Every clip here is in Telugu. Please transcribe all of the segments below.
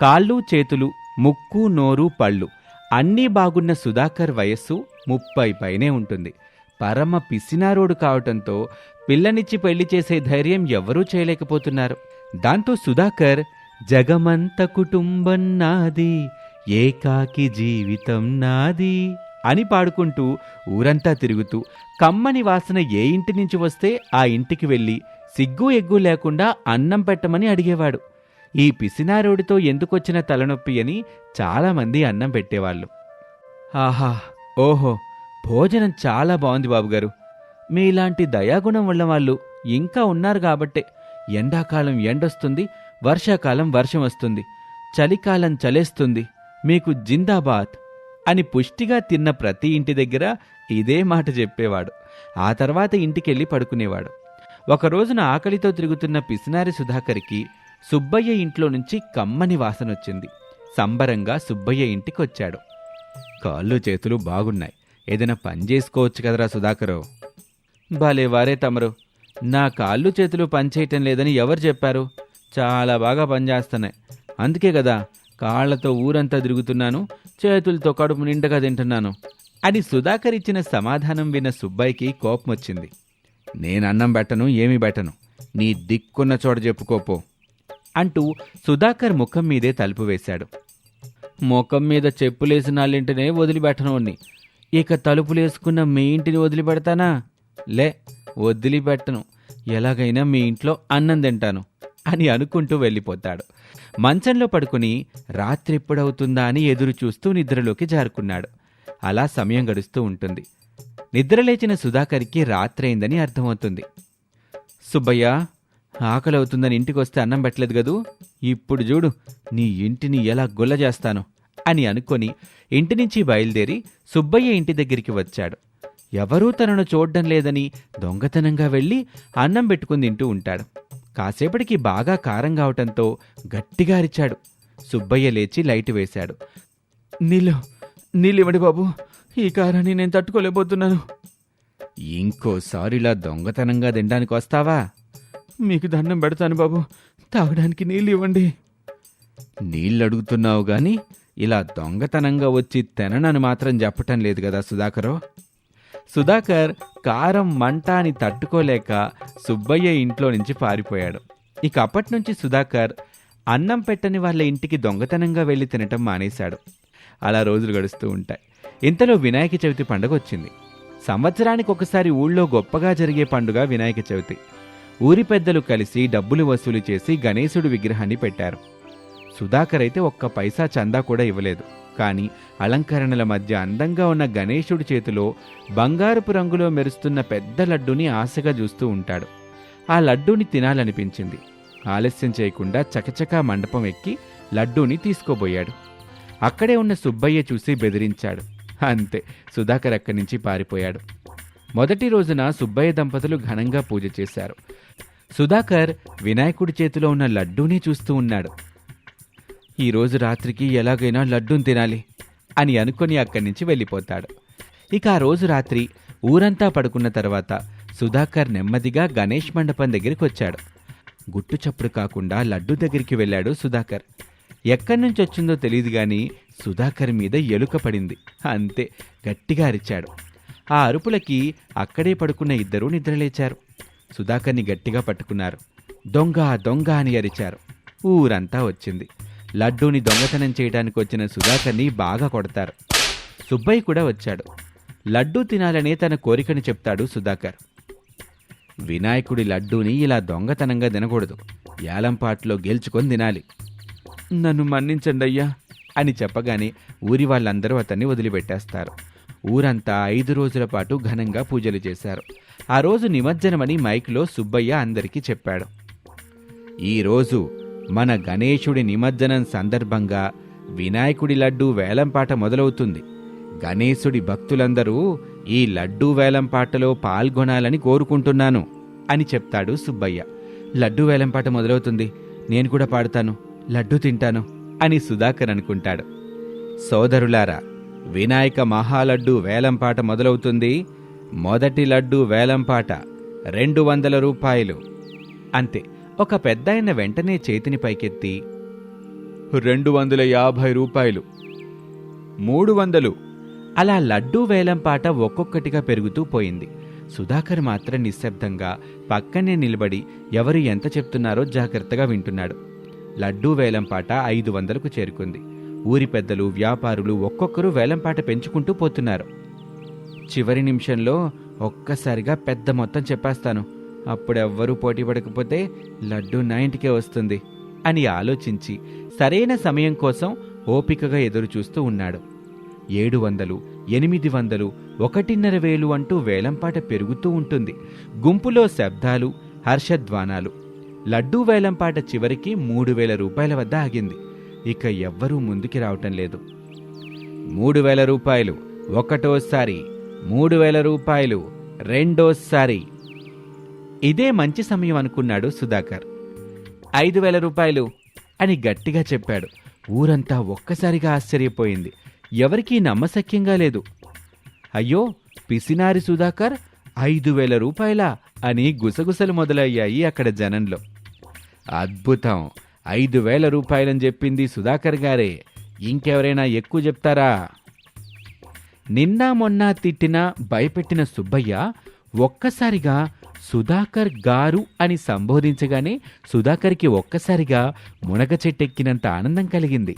కాళ్ళు చేతులు ముక్కు నోరు పళ్ళు. అన్నీ బాగున్న సుధాకర్ వయస్సు ముప్పై పైనే ఉంటుంది. పరమ పిసినారోడు కావటంతో పిల్లనిచ్చి పెళ్ళి చేసే ధైర్యం ఎవరూ చేయలేకపోతున్నారు. దాంతో సుధాకర్ జగమంత కుటుంబం నాది ఏకాకి జీవితం నాది అని పాడుకుంటూ ఊరంతా తిరుగుతూ కమ్మని వాసన ఏ ఇంటి నుంచి వస్తే ఆ ఇంటికి వెళ్ళి సిగ్గు ఎగ్గు లేకుండా అన్నం పెట్టమని అడిగేవాడు. ఈ పిసినారోడితో ఎందుకొచ్చిన తలనొప్పి అని చాలామంది అన్నం పెట్టేవాళ్ళు. ఆహా ఓహో భోజనం చాలా బాగుంది బాబుగారు. మీలాంటి దయాగుణం ఉన్న వాళ్ళు ఇంకా ఉన్నారు కాబట్టే ఎండాకాలం ఎండొస్తుంది వర్షాకాలం వర్షం వస్తుంది చలికాలం చలేస్తుంది మీకు జిందాబాద్ అని పుష్టిగా తిన్న ప్రతి ఇంటి దగ్గర ఇదే మాట చెప్పేవాడు. ఆ తర్వాత ఇంటికెళ్ళి పడుకునేవాడు. ఒక రోజున ఆకలితో తిరుగుతున్న పిసినారి సుధాకర్కి సుబ్బయ్య ఇంట్లో నుంచి కమ్మని వాసనొచ్చింది సంబరంగా సుబ్బయ్య ఇంటికొచ్చాడు. కాళ్ళు చేతులు బాగున్నాయి. ఏదైనా పని చేసుకోవచ్చు కదరా సుధాకరు. భలే వారే తమరు. నా కాళ్ళు చేతులు పనిచేయటం లేదని ఎవరు చెప్పారు? చాలా బాగా పనిచేస్తున్నాయి అందుకే కదా కాళ్ళతో ఊరంతా తిరుగుతున్నాను చేతులతో కడుపు నిండగా తింటున్నాను అని సుధాకర్ ఇచ్చిన సమాధానం విన్న సుబ్బయ్యకి కోపం వచ్చింది నేను అన్నం పెట్టను ఏమీ పెట్టను. నీ దిక్కున్న చోట చెప్పుకోపో. అంటూ సుధాకర్ ముఖం మీదే తలుపు వేశాడు. ముఖం మీద చెప్పులేసిన వాళ్ళింటినే వదిలిపెట్టను ఇక తలుపులేసుకున్న మీ ఇంటిని వదిలిపెడతానా? లే వదిలిపెట్టను. ఎలాగైనా మీ ఇంట్లో అన్నం తింటాను అని అనుకుంటూ వెళ్ళిపోతాడు. మంచంలో పడుకుని రాత్రి ఎప్పుడవుతుందా అని ఎదురు చూస్తూ నిద్రలోకి జారుకున్నాడు. అలా సమయం గడుస్తూ ఉంటుంది. నిద్రలేచిన సుధాకర్కి రాత్రైందని అర్థమవుతుంది. సుబ్బయ్య ఆకలి అవుతుందని ఇంటికి వస్తే అన్నం పెట్టలేదు కదూ? ఇప్పుడు చూడు నీ ఇంటిని ఎలా గుల్ల చేస్తాను అని అనుకొని ఇంటి నుంచి బయలుదేరి సుబ్బయ్య ఇంటి దగ్గరికి వచ్చాడు. ఎవరూ తనను చూడ్డం లేదని దొంగతనంగా వెళ్ళి అన్నం పెట్టుకుని తింటూ ఉంటాడు. కాసేపటికి బాగా కారం కావటంతో గట్టిగా అరిచాడు. సుబ్బయ్య లేచి లైట్ వేశాడు. నీళ్ళు నీళ్ళివ్వండి బాబు ఈ కారాన్ని నేను తట్టుకోలేకపోతున్నాను. ఇంకోసారి ఇలా దొంగతనంగా తినడానికి వస్తావా? మీకు దండం పెడతాను బాబు. తాగడానికి నీళ్ళు ఇవ్వండి. నీళ్ళు అడుగుతున్నావు గాని ఇలా దొంగతనంగా వచ్చి తిననని మాత్రం చెప్పటం లేదు కదా సుధాకరు. సుధాకర్ కారం మంట అని తట్టుకోలేక సుబ్బయ్య ఇంట్లో నుంచి పారిపోయాడు. ఇక అప్పటి నుంచి సుధాకర్ అన్నం పెట్టని వాళ్ళ ఇంటికి దొంగతనంగా వెళ్ళి తినటం మానేశాడు. అలా రోజులు గడుస్తూ ఉంటాయి. ఇంతలో వినాయక చవితి పండుగ వచ్చింది సంవత్సరానికి ఒకసారి ఊళ్ళో గొప్పగా జరిగే పండుగ వినాయక చవితి. ఊరి పెద్దలు కలిసి డబ్బులు వసూలు చేసి గణేశుడి విగ్రహాన్ని పెట్టారు. సుధాకర్ అయితే ఒక్క పైసా చందా కూడా ఇవ్వలేదు. కానీ అలంకరణల మధ్య అందంగా ఉన్న గణేశుడి చేతిలో బంగారపు రంగులో మెరుస్తున్న పెద్ద లడ్డూని ఆశగా చూస్తూ ఉంటాడు. ఆ లడ్డూని తినాలనిపించింది. ఆలస్యం చేయకుండా చకచకా మండపం ఎక్కి లడ్డూని తీసుకోబోయాడు. అక్కడే ఉన్న సుబ్బయ్య చూసి బెదిరించాడు. అంతే సుధాకర్ అక్కడి నుంచి పారిపోయాడు. మొదటి రోజున సుబ్బయ్య దంపతులు ఘనంగా పూజ చేశారు. సుధాకర్ వినాయకుడి చేతిలో ఉన్న లడ్డూని చూస్తూ ఉన్నాడు. ఈరోజు రాత్రికి ఎలాగైనా లడ్డూని తినాలి అని అనుకుని అక్కడి నుంచి వెళ్ళిపోతాడు. ఇక ఆ రోజు రాత్రి ఊరంతా పడుకున్న తర్వాత సుధాకర్ నెమ్మదిగా గణేష్ మండపం దగ్గరికి వచ్చాడు. గుట్టు చప్పుడు కాకుండా లడ్డు దగ్గరికి వెళ్ళాడు సుధాకర్. ఎక్కడి నుంచి వచ్చిందో తెలియదు గాని సుధాకర్ మీద ఎలుక పడింది. అంతే గట్టిగా అరిచాడు. ఆ అరుపులకి అక్కడే పడుకున్న ఇద్దరూ నిద్రలేచారు. సుధాకర్ని గట్టిగా పట్టుకున్నారు. దొంగ దొంగ అని అరిచారు. ఊరంతా వచ్చింది. లడ్డూని దొంగతనం చేయడానికి వచ్చిన సుధాకర్ని బాగా కొడతారు. సుబ్బయ్య కూడా వచ్చాడు. లడ్డూ తినాలనే తన కోరికను చెప్తాడు సుధాకర్. వినాయకుడి లడ్డూని ఇలా దొంగతనంగా తినకూడదు. యాలంపాట్లో గెలుచుకొని తినాలి. నన్ను మన్నించండి అయ్యా అని చెప్పగానే ఊరి వాళ్ళందరూ అతన్ని వదిలిపెట్టేస్తారు. ఊరంతా ఐదు రోజుల పాటు ఘనంగా పూజలు చేశారు. ఆ రోజు నిమజ్జనమని మైక్లో సుబ్బయ్య అందరికీ చెప్పాడు. ఈరోజు మన గణేశుడి నిమజ్జనం సందర్భంగా వినాయకుడి లడ్డూ వేలంపాట మొదలవుతుంది. గణేశుడి భక్తులందరూ ఈ లడ్డూ వేలంపాటలో పాల్గొనాలని కోరుకుంటున్నాను అని చెప్తాడు సుబ్బయ్య. లడ్డూ వేలంపాట మొదలవుతుంది. నేను కూడా పాడతాను. లడ్డూ తింటాను అని సుధాకర్ అనుకుంటాడు. సోదరులారా వినాయక మహాలడ్డు వేలంపాట మొదలవుతుంది. మొదటి లడ్డు వేలంపాట రెండు వందల రూపాయలు. అంతే ఒక పెద్దాయన వెంటనే చేతిని పైకెత్తి రెండు వందల యాభై రూపాయలు మూడు వందలు. అలా లడ్డూ వేలంపాట ఒక్కొక్కటిగా పెరుగుతూ పోయింది. సుధాకర్ మాత్రం నిశ్శబ్దంగా పక్కనే నిలబడి ఎవరు ఎంత చెప్తున్నారో జాగ్రత్తగా వింటున్నాడు. లడ్డూ వేలంపాట ఐదు వందలకు చేరుకుంది. ఊరి పెద్దలు వ్యాపారులు ఒక్కొక్కరు వేలంపాట పెంచుకుంటూ పోతున్నారు. చివరి నిమిషంలో ఒక్కసారిగా పెద్ద మొత్తం చెప్పేస్తాను. అప్పుడెవ్వరూ పోటీ పడకపోతే లడ్డు నా ఇంటికే వస్తుంది అని ఆలోచించి సరైన సమయం కోసం ఓపికగా ఎదురు చూస్తూ ఉన్నాడు. ఏడు వందలు ఎనిమిది వందలు ఒకటిన్నర వేలు అంటూ వేలంపాట పెరుగుతూ ఉంటుంది. గుంపులో శబ్దాలు హర్షధ్వానాలు. లడ్డూ వేలంపాట చివరికి మూడు వేల రూపాయల వద్ద ఆగింది. ఇక ఎవ్వరూ ముందుకి రావటం లేదు. మూడు వేల రూపాయలు ఒకటోసారి మూడు వేల రూపాయలు రెండోసారి. ఇదే మంచి సమయం అనుకున్నాడు సుధాకర్. ఐదు వేల రూపాయలు అని గట్టిగా చెప్పాడు. ఊరంతా ఒక్కసారిగా ఆశ్చర్యపోయింది. ఎవరికీ నమ్మశక్యంగా లేదు. అయ్యో పిసినారి సుధాకర్ ఐదు వేల రూపాయల అని గుసగుసలు మొదలయ్యాయి అక్కడ జనంలో. అద్భుతం! ఐదు వేల రూపాయలని చెప్పింది సుధాకర్ గారే. ఇంకెవరైనా ఎక్కువ చెప్తారా? నిన్న మొన్న తిట్టిన భయపెట్టిన సుబ్బయ్య ఒక్కసారిగా సుధాకర్ గారు అని సంబోధించగానే సుధాకర్కి ఒక్కసారిగా మునగ చెట్టెక్కినంత ఆనందం కలిగింది.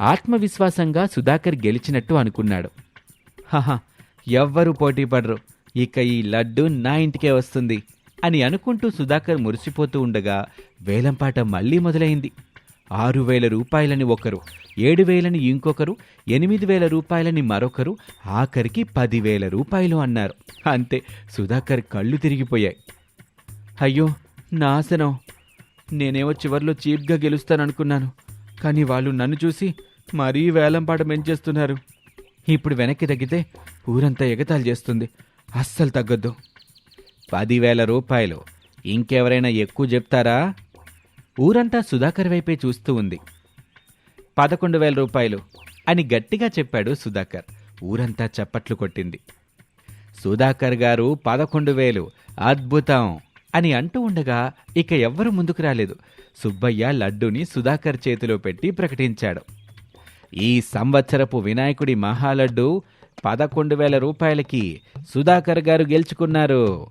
ఆత్మవిశ్వాసంగా సుధాకర్ గెలిచినట్టు అనుకున్నాడు. హహ ఎవ్వరూ పోటీ పడరు. ఇక ఈ లడ్డు నా ఇంటికే వస్తుంది అని అనుకుంటూ సుధాకర్ మురిసిపోతూ ఉండగా వేలంపాట మళ్ళీ మొదలైంది. ఆరు వేల రూపాయలని ఒకరు ఏడు వేలని ఇంకొకరు ఎనిమిది వేల రూపాయలని మరొకరు ఆఖరికి పదివేల రూపాయలు అన్నారు. అంతే సుధాకర్ కళ్ళు తిరిగిపోయాయి. అయ్యో నాశనం. నేనేమో చివర్లో చీప్గా గెలుస్తాననుకున్నాను కానీ వాళ్ళు నన్ను చూసి మరీ వేలంపాట మెంచేస్తున్నారు. ఇప్పుడు వెనక్కి తగ్గితే ఊరంతా ఎగతాళి చేస్తుంది అస్సలు తగ్గొద్దు. పదివేల రూపాయలు ఇంకెవరైనా ఎక్కువ చెప్తారా? ఊరంతా సుధాకర్ వైపే చూస్తూ ఉంది. పదకొండు వేల రూపాయలు అని గట్టిగా చెప్పాడు సుధాకర్. ఊరంతా చప్పట్లు కొట్టింది. సుధాకర్ గారు పదకొండు వేలు అద్భుతం అని అంటూ ఉండగా ఇక ఎవ్వరు ముందుకు రాలేదు. సుబ్బయ్య లడ్డూని సుధాకర్ చేతిలో పెట్టి ప్రకటించాడు. ఈ సంవత్సరపు వినాయకుడి మహాలడ్డు పదకొండు వేల రూపాయలకి సుధాకర్ గారు గెలుచుకున్నారు.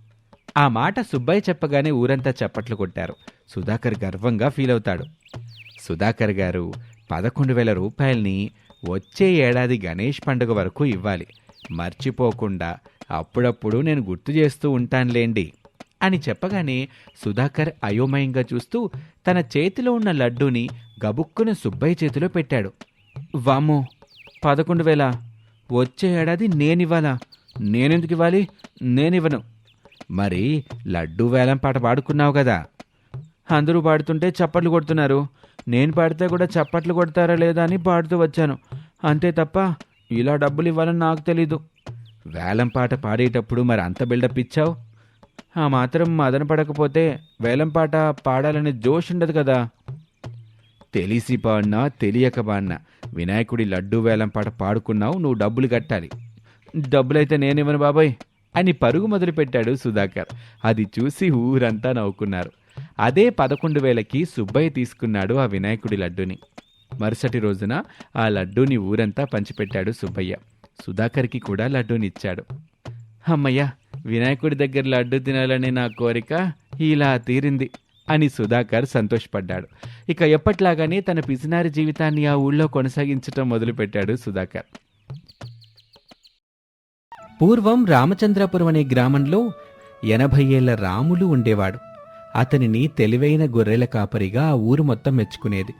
ఆ మాట సుబ్బయ్య చెప్పగానే ఊరంతా చప్పట్లు కొట్టారు. సుధాకర్ గర్వంగా ఫీల్ అవుతాడు. సుధాకర్ గారు పదకొండు వేల రూపాయల్ని వచ్చే ఏడాది గణేష్ పండుగ వరకు ఇవ్వాలి. మర్చిపోకుండా అప్పుడప్పుడు నేను గుర్తు చేస్తూ ఉంటానులేండి అని చెప్పగానే సుధాకర్ అయోమయంగా చూస్తూ తన చేతిలో ఉన్న లడ్డూని గబుక్కున సుబ్బయ్య చేతిలో పెట్టాడు. వామ్మో పదకొండు వేల. వచ్చే ఏడాది నేనివ్వాలా? నేనెందుకు ఇవ్వాలి? నేనివ్వను. మరి లడ్డూ వేలం పాట పాడుకున్నావు కదా. అందరూ పాడుతుంటే చప్పట్లు కొడుతున్నారు. నేను పాడితే కూడా చప్పట్లు కొడతారా లేదా అని పాడుతూ వచ్చాను. అంతే తప్ప ఇలా డబ్బులు ఇవ్వాలని నాకు తెలీదు. వేలం పాట పాడేటప్పుడు మరి అంత బిల్డప్ ఇచ్చావు? ఆ మాత్రం మదన పడకపోతే వేలం పాట పాడాలనే జోష్ ఉండదు కదా. తెలిసి పాడినా తెలియక పాడినా వినాయకుడి లడ్డూ వేలం పాట పాడుకున్నావు నువ్వు డబ్బులు కట్టాలి. డబ్బులైతే నేనివ్వను బాబాయ్. అని పరుగు మొదలుపెట్టాడు సుధాకర్. అది చూసి ఊరంతా నవ్వుకున్నారు. అదే పదకొండు వేలకి సుబ్బయ్య తీసుకున్నాడు ఆ వినాయకుడి లడ్డూని. మరుసటి రోజున ఆ లడ్డూని ఊరంతా పంచిపెట్టాడు సుబ్బయ్య. సుధాకర్కి కూడా లడ్డూని ఇచ్చాడు అమ్మయ్య వినాయకుడి దగ్గర లడ్డు తినాలనే నా కోరిక ఇలా తీరింది అని సుధాకర్ సంతోషపడ్డాడు. ఇక ఎప్పట్లాగానే తన పిసినారి జీవితాన్ని ఆ ఊళ్ళో కొనసాగించటం మొదలుపెట్టాడు సుధాకర్. పూర్వం రామచంద్రపురం అనే గ్రామంలో ఎనభై ఏళ్ళ రాములు ఉండేవాడు. అతనిని తెలివైన గొర్రెల కాపరిగా ఆ ఊరు మొత్తం మెచ్చుకునేది.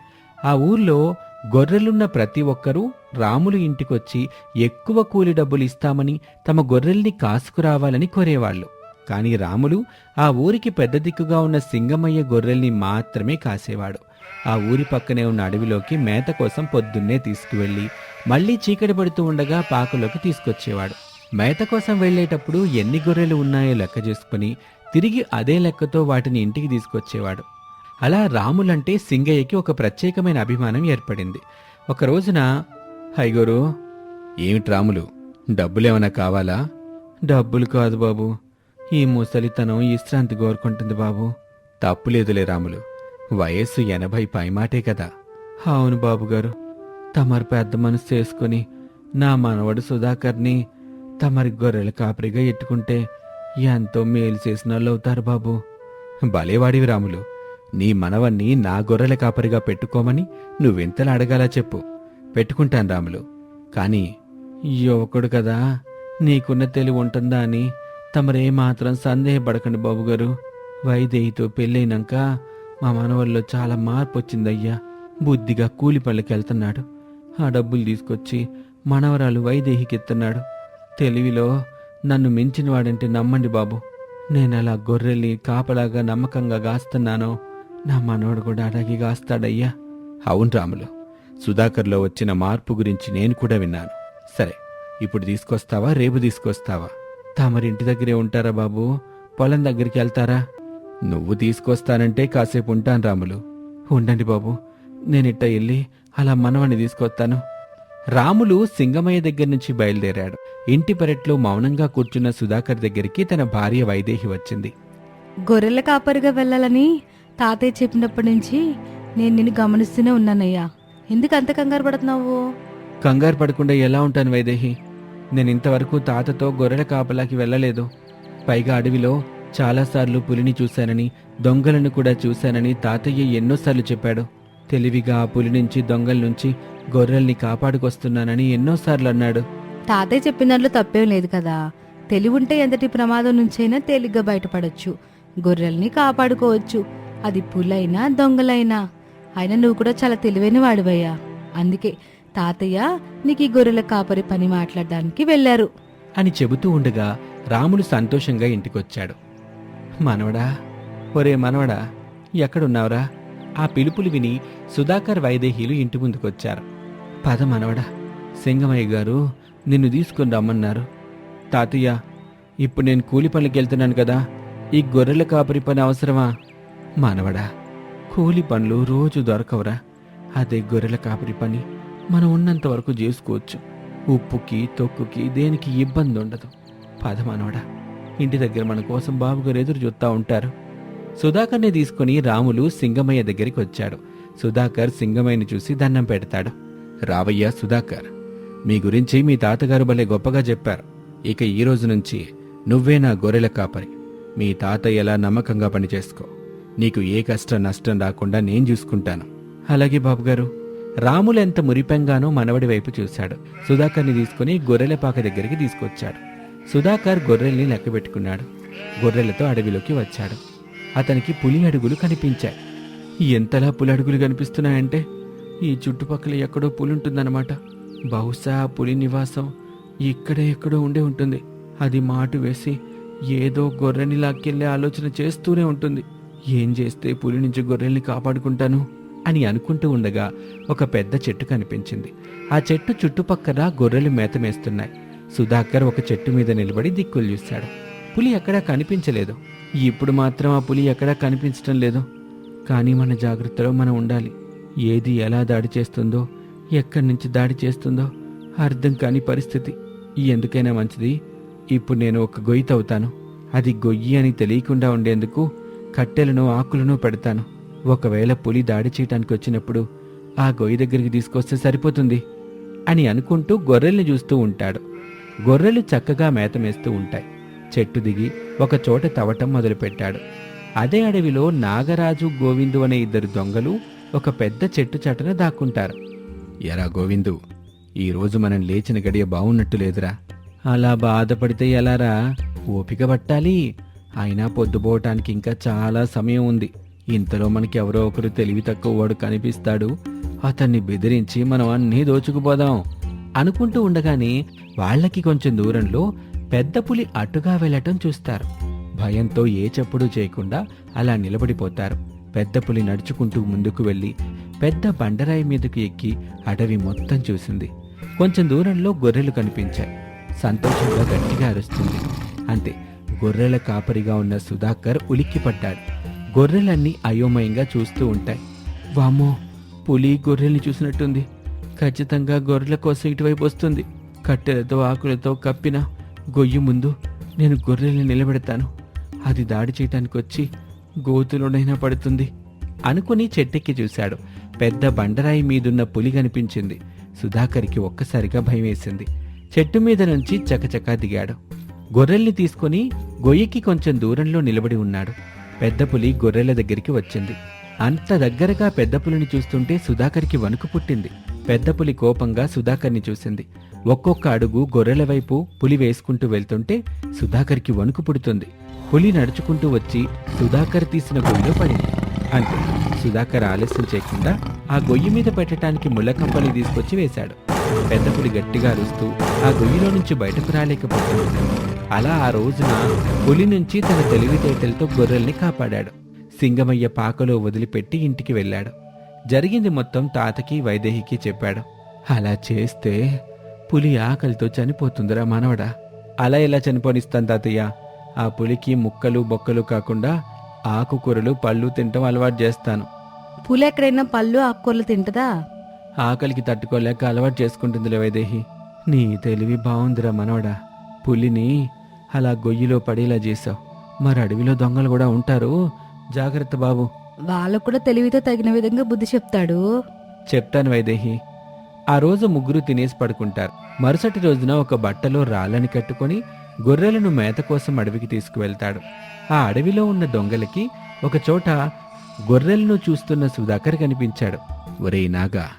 ఆ ఊర్లో గొర్రెలున్న ప్రతి ఒక్కరూ రాములు ఇంటికొచ్చి ఎక్కువ కూలి డబ్బులు ఇస్తామని తమ గొర్రెల్ని కాసుకురావాలని కోరేవాళ్ళు. కాని రాములు ఆ ఊరికి పెద్ద దిక్కుగా ఉన్న సింగమయ్య గొర్రెల్ని మాత్రమే కాసేవాడు. ఆ ఊరి పక్కనే ఉన్న అడవిలోకి మేత కోసం పొద్దున్నే తీసుకువెళ్ళి మళ్ళీ చీకటి పడుతూ ఉండగా పాకలోకి తీసుకొచ్చేవాడు. మేత కోసం వెళ్ళేటప్పుడు ఎన్ని గొర్రెలు ఉన్నాయో లెక్క చేసుకుని తిరిగి అదే లెక్కతో వాటిని ఇంటికి తీసుకొచ్చేవాడు. అలా రాములంటే సింగయ్యకి ఒక ప్రత్యేకమైన అభిమానం ఏర్పడింది. ఒక రోజున హైగోరు ఏమిటి రాములు? డబ్బులేమైనా కావాలా? డబ్బులు కాదు బాబు. ఈ ముసలితనం విశ్రాంతి కోరుకుంటుంది బాబు. తప్పులేదులే రాములు. వయస్సు ఎనభై పైమాటే కదా. అవును బాబుగారు. తమరు పెద్ద మనసు చేసుకుని నా మనవడు సుధాకర్ని తమరి గొర్రెల కాపరిగా ఎట్టుకుంటే ఎంతో మేలు చేసిన వాళ్ళు అవుతారు బాబు. భలేవాడివి రాములు. నీ మనవన్ని నా గొర్రెల కాపరిగా పెట్టుకోమని నువ్వెంతలా అడగాలా చెప్పు. పెట్టుకుంటాను రాములు. కానీ యువకుడు కదా నీకున్న తెలివి ఉంటుందా అని తమరే మాత్రం సందేహపడకండి బాబుగారు వైదేహితో పెళ్ళైనాక మా మనవల్లో చాలా మార్పు వచ్చిందయ్యా బుద్ధిగా కూలి పళ్ళకి వెళ్తున్నాడు ఆ డబ్బులు తీసుకొచ్చి మనవరాలు వైదేహికి ఇస్తున్నాడు. తెలివిలో నన్ను మించిన వాడంటే నమ్మండి బాబు. నేను అలా గొర్రెల్ని కాపలాగా నమ్మకంగా గాస్తున్నానో నా మనవడు కూడా అలాగే గాస్తాడయ్యా. అవును రాములు. సుధాకర్లో వచ్చిన మార్పు గురించి నేను కూడా విన్నాను. సరే ఇప్పుడు తీసుకొస్తావా రేపు తీసుకొస్తావా? తమరింటి దగ్గరే ఉంటారా బాబు? పొలం దగ్గరికి వెళ్తారా? నువ్వు తీసుకొస్తానంటే కాసేపు ఉంటాను రాములు. ఉండండి బాబు నేనిట్ట వెళ్ళి అలా మనవని తీసుకొస్తాను. రాములు సింగమయ్య దగ్గర నుంచి బయలుదేరాడు. ఇంటి పెరట్లో మౌనంగా కూర్చున్న సుధాకర్ దగ్గరికి తన భార్య వైదేహి వచ్చింది. గొర్రెల కాపరిగా వెళ్ళాలని తాతయ్య చెప్పినప్పటి నుంచి నేను నిన్ను గమనిస్తూనే ఉన్నానయ్యా. ఎందుకు అంత కంగారు పడుతున్నావు? కంగారు పడకుండా ఎలా ఉంటాను వైదేహి? నేను ఇంతవరకు తాతతో గొర్రెల కాపలాకి వెళ్ళలేదు. పైగా అడవిలో చాలాసార్లు పులిని చూశానని దొంగలను కూడా చూశానని తాతయ్య ఎన్నోసార్లు చెప్పాడు. తెలివిగా ఆ పులి నుంచి దొంగల నుంచి గొర్రెల్ని కాపాడుకొస్తున్నానని ఎన్నోసార్లు అన్నాడు. తాతయ్య చెప్పిన దాంట్లో తప్పేం లేదు కదా. తెలివింటే ఎంతటి ప్రమాదం నుంచైనా తేలిగ్గా బయటపడొచ్చు. గొర్రెల్ని కాపాడుకోవచ్చు. అది పులైనా దొంగలైనా. అయినా నువ్వు కూడా చాలా తెలివైన వాడివయ్యా. అందుకే తాతయ్య నీకు ఈ గొర్రెల కాపరి పని మాట్లాడడానికి వెళ్ళారు. అని చెబుతూ ఉండగా రాముడు సంతోషంగా ఇంటికొచ్చాడు. మనవడా ఒరే మనవడా ఎక్కడున్నావురా? ఆ పిలుపులు విని సుధాకర్ వైదేహీలు ఇంటి ముందుకొచ్చారు. పద మనవడా సింగమయ్య గారు నిన్ను తీసుకుని రమ్మన్నారు. తాతయ్య ఇప్పుడు నేను కూలి పనులకి వెళ్తున్నాను కదా. ఈ గొర్రెల కాపరి పని అవసరమా? మానవడా కూలి పనులు రోజు దొరకవురా. అదే గొర్రెల కాపరి పని మనం ఉన్నంత వరకు చేసుకోవచ్చు. ఉప్పుకి తొక్కుకి దేనికి ఇబ్బంది ఉండదు. పద మనవడా ఇంటి దగ్గర మన కోసం బాబుగారు ఎదురు చూస్తా ఉంటారు. సుధాకర్ని తీసుకుని రాములు సింగమయ్య దగ్గరికి వచ్చాడు. సుధాకర్ సింగమయ్యని చూసి దండం పెడతాడు. రావయ్య సుధాకర్. మీ గురించి మీ తాతగారు భలే గొప్పగా చెప్పారు. ఇక ఈ రోజు నుంచి నువ్వే నా గొర్రెల కాపరి. మీ తాత ఎలా నమ్మకంగా పనిచేసుకో నీకు ఏ కష్టం నష్టం రాకుండా నేను చూసుకుంటాను. అలాగే బాబుగారు రాములు ఎంత మురిపెంగానో మనవడి వైపు చూశాడు. సుధాకర్ని తీసుకుని గొర్రెలపాక దగ్గరికి తీసుకొచ్చాడు. సుధాకర్ గొర్రెల్ని లెక్కబెట్టుకున్నాడు గొర్రెలతో అడవిలోకి వచ్చాడు. అతనికి పులి అడుగులు కనిపించాయి. ఎంతలా పులి అడుగులు కనిపిస్తున్నాయంటే ఈ చుట్టుపక్కల ఎక్కడో పులి ఉంటుందన్నమాట. బహుశా పులి నివాసం ఇక్కడే ఎక్కడో ఉండే ఉంటుంది. అది మాటు వేసి ఏదో గొర్రెని లాక్కెళ్ళే ఆలోచన చేస్తూనే ఉంటుంది. ఏం చేస్తే పులి నుంచి గొర్రెల్ని కాపాడుకుంటాను? అని అనుకుంటూ ఉండగా ఒక పెద్ద చెట్టు కనిపించింది. ఆ చెట్టు చుట్టుపక్కల గొర్రెలు మేతమేస్తున్నాయి. సుధాకర్ ఒక చెట్టు మీద నిలబడి దిక్కులు చూశాడు. పులి ఎక్కడా కనిపించలేదు. ఇప్పుడు మాత్రం ఆ పులి ఎక్కడా కనిపించటం లేదు. కానీ మన జాగ్రత్తలో మనం ఉండాలి. ఏది ఎలా దాడి చేస్తుందో ఎక్కడి నుంచి దాడి చేస్తుందో అర్థం కాని పరిస్థితి. ఎందుకైనా మంచిది. ఇప్పుడు నేను ఒక గొయ్యి తవ్వుతాను. అది గొయ్యి అని తెలియకుండా ఉండేందుకు కట్టెలను ఆకులను పెడతాను. ఒకవేళ పులి దాడి చేయటానికి వచ్చినప్పుడు ఆ గొయ్యి దగ్గరికి తీసుకొస్తే సరిపోతుంది అని అనుకుంటూ గొర్రెల్ని చూస్తూ ఉంటాడు. గొర్రెలు చక్కగా మేతమేస్తూ ఉంటాయి. చెట్టు దిగి ఒక చోట తవ్వటం మొదలుపెట్టాడు. అదే అడవిలో నాగరాజు గోవిందు అనే ఇద్దరు దొంగలు ఒక పెద్ద చెట్టు చాటున దాక్కుంటారు. ఎరా గోవిందు ఈరోజు మనం లేచిన గడియ బాగున్నట్టు లేదురా. అలా బాధపడితే ఎలారా? ఓపిక పట్టాలి. అయినా పొద్దుపోవటానికి ఇంకా చాలా సమయం ఉంది. ఇంతలో మనకి ఎవరో ఒకరు తెలివి తక్కువ వాడు కనిపిస్తాడు. అతన్ని బెదిరించి మనం అన్నీ దోచుకుపోదాం అనుకుంటూ ఉండగానే వాళ్ళకి కొంచెం దూరంలో పెద్ద పులి అటుగా వెళ్ళటం చూస్తారు. భయంతో ఏ చప్పుడు చేయకుండా అలా నిలబడిపోతారు. పెద్ద పులి నడుచుకుంటూ ముందుకు వెళ్ళి పెద్ద బండరాయి మీదకు ఎక్కి అడవి మొత్తం చూసింది. కొంచెం దూరంలో గొర్రెలు కనిపించాయి. సంతోషంగా గట్టిగా అరుస్తుంది. అంతే గొర్రెల కాపరిగా ఉన్న సుధాకర్ ఉలిక్కిపడ్డాడు. గొర్రెలన్నీ అయోమయంగా చూస్తూ ఉంటాయి. వామ్మో పులి గొర్రెల్ని చూసినట్టుంది. ఖచ్చితంగా గొర్రెల కోసం ఇటువైపు వస్తుంది. కట్టెలతో ఆకులతో కప్పిన గొయ్యి ముందు నేను గొర్రెల్ని నిలబెడతాను. అది దాడి చేయటానికి వచ్చి గోతులోనైనా పడుతుంది అనుకుని చెట్టెక్కి చూశాడు. పెద్ద బండరాయి మీదున్న పులి కనిపించింది. సుధాకర్కి ఒక్కసారిగా భయమేసింది. చెట్టు మీద నుంచి చకచకా దిగాడు. గొర్రెల్ని తీసుకుని గొయ్యికి కొంచెం దూరంలో నిలబడి ఉన్నాడు. పెద్ద పులి గొర్రెల దగ్గరికి వచ్చింది. అంత దగ్గరగా పెద్ద పులిని చూస్తుంటే సుధాకర్కి వణుకు పుట్టింది. పెద్ద పులి కోపంగా సుధాకర్ని చూసింది. ఒక్కొక్క అడుగు గొర్రెల వైపు పులి వేసుకుంటూ వెళ్తుంటే సుధాకర్కి వణుకు పుడుతుంది. పులి నడుచుకుంటూ వచ్చి సుధాకర్ తీసిన గొయ్యిలో పడింది. అంతే. సుధాకర్ ఆలస్యం చేయకుండా ఆ గొయ్యి మీద పెట్టడానికి ముళ్ళకంపని తీసుకొచ్చి వేశాడు. పెద్ద పులి గట్టిగా అరుస్తూ ఆ గొయ్యిలో నుంచి బయటకు రాలేకపోతుంది. అలా ఆ రోజున పులి నుంచి తన తెలివితేటలతో గొర్రెల్ని కాపాడాడు. సింగమయ్య పాకలో వదిలిపెట్టి ఇంటికి వెళ్ళాడు. జరిగింది మొత్తం తాతకి వైదేహికి చెప్పాడు. అలా చేస్తే పులి ఆకలితో చనిపోతుందిరా మనవడా. అలా ఎలా చనిపోనిస్తాను తాతయ్య? ఆ పులికి ముక్కలు బొక్కలు కాకుండా ఆకుకూరలు పళ్ళు తినటం అలవాటు చేస్తాను. పులి ఎక్కడైనా పళ్ళు ఆకుకూరలు తింటదా? ఆకలికి తట్టుకోలేక అలవాటు చేసుకుంటుందిలే వైదేహి. నీ తెలివి బాగుందిరా మనవడా. పులిని అలా గొయ్యిలో పడేలా చేశావు. మరి అడవిలో దొంగలు కూడా ఉంటారు. జాగ్రత్త బాబు. వాళ్ళకు కూడా తెలివితో తగిన విధంగా బుద్ధి చెప్తాడు. చెప్తాను వైదేహి. ఆ రోజు ముగ్గురు తినేసి పడుకుంటారు. మరుసటి రోజున ఒక బట్టలో రాళ్ళని కట్టుకొని గొర్రెలను మేత కోసం అడవికి తీసుకువెళ్తాడు. ఆ అడవిలో ఉన్న దొంగలకి ఒకచోట గొర్రెలను చూస్తున్న సుధాకర్ కనిపించాడు. ఒరేయ్ నాగా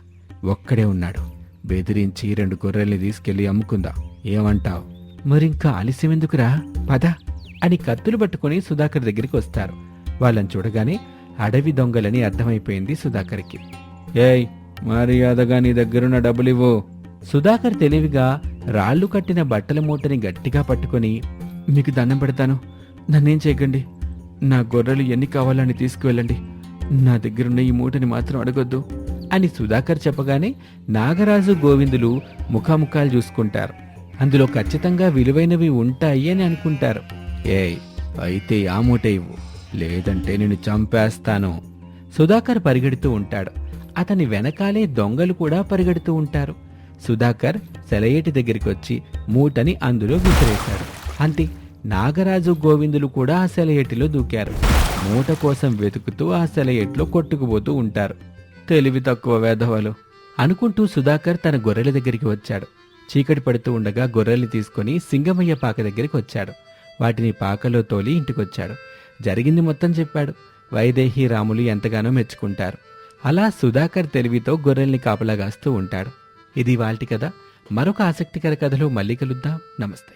ఒక్కడే ఉన్నాడు. బెదిరించి రెండు గొర్రెల్ని తీసుకెళ్ళి అమ్ముకుందాం? ఏమంటావ్? మరింకా ఆలస్యం ఎందుకురా? పద అని కత్తులు పట్టుకుని సుధాకర్ దగ్గరికి వస్తారు. వాళ్ళని చూడగానే అడవి దొంగలని అర్థమైపోయింది సుధాకర్కి. ఏయ్ మర్యాదగా నీ దగ్గరున్న డబ్బులివ్వు. సుధాకర్ తెలివిగా రాళ్ళు కట్టిన బట్టల మూటని గట్టిగా పట్టుకొని మీకు దండం పెడతాను. నన్నేం చేయకండి. నా గొర్రెలు ఎన్ని కావాలని తీసుకువెళ్ళండి. నా దగ్గరున్న ఈ మూటని మాత్రం అడగొద్దు అని సుధాకర్ చెప్పగానే నాగరాజు గోవిందులు ముఖాముఖాలు చూసుకుంటారు. అందులో ఖచ్చితంగా విలువైనవి ఉంటాయి అని అనుకుంటారు. ఏ అయితే ఆ మూట ఇవ్వు. లేదంటే నేను చంపేస్తాను. సుధాకర్ పరిగెడుతూ ఉంటాడు. అతని వెనకాలే దొంగలు కూడా పరిగెడుతూ ఉంటారు. సుధాకర్ సెలయేటి దగ్గరికి వచ్చి మూటని అందులో విసిరేశాడు. అంతే నాగరాజు గోవిందులు కూడా ఆ సెలయేటిలో దూకారు. మూట కోసం వెతుకుతూ ఆ సెలయేట్లో కొట్టుకుపోతూ ఉంటారు. తెలివి తక్కువ వేధవలు అనుకుంటూ సుధాకర్ తన గొర్రెల దగ్గరికి వచ్చాడు. చీకటి పడుతూ ఉండగా గొర్రెల్ని తీసుకొని సింగమయ్య పాక దగ్గరికి వచ్చాడు. వాటిని పాకలో తోలి ఇంటికొచ్చాడు. జరిగింది మొత్తం చెప్పాడు. వైదేహి రాములు ఎంతగానో మెచ్చుకుంటారు. అలా సుధాకర్ తెలివితో గొర్రెల్ని కాపలాగాస్తూ ఉంటాడు. ఇది వాల్టి కథ. మరొక ఆసక్తికర కథలో మళ్ళీ కలుద్దాం. నమస్తే.